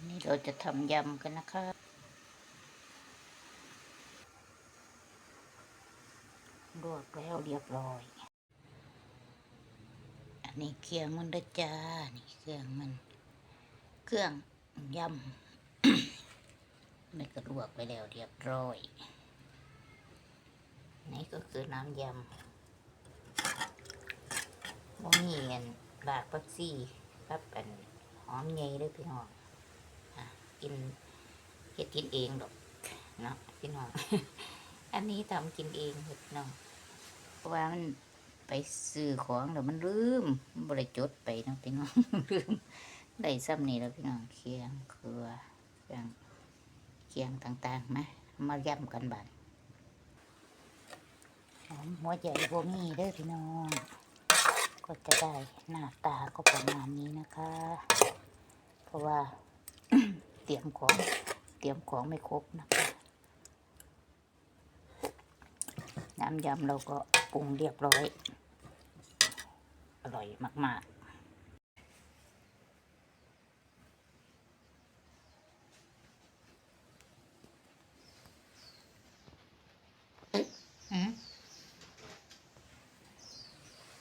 วันนี้เราจะทำยำกันนะคะลวกแล้วเรียบร้อย อันนี้เครื่องมันด้จ้า นี่เครื่องมัน เครื่องยำนี่ก็ลวกไปแล้วเรียบร้อย นี่ก็คือน้ำยำบ่มีอันบากปักซี่ครับอันหอมใหญ่เด้วยพี่น้อง กินเฮ็ดกินเองดอกเนาะพี่น้องอันนี้ทำกินเองเฮ็ดน้องเพราะว่ามันไปซื้อของแล้วมันลืมบริจดไปเนาะพี่น้องลืมได้ซ้ำนี่แล้วพี่น้องเคียงเกลือเครื่องเคียงต่างๆมามาย่ำกันบัดหอมหัวใหญ่โบมีเด้อพี่น้องก็จะได้หน้าตาก็ประมาณนี้นะคะ เพราะว่า เตรียมของ เตรียมของไม่ครบนะคะน้ำยำเราก็ปรุงเรียบร้อย อร่อยมาก ๆ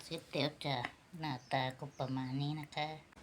เสร็จแล้วจ้ะหน้าตาก็ประมาณนี้นะคะ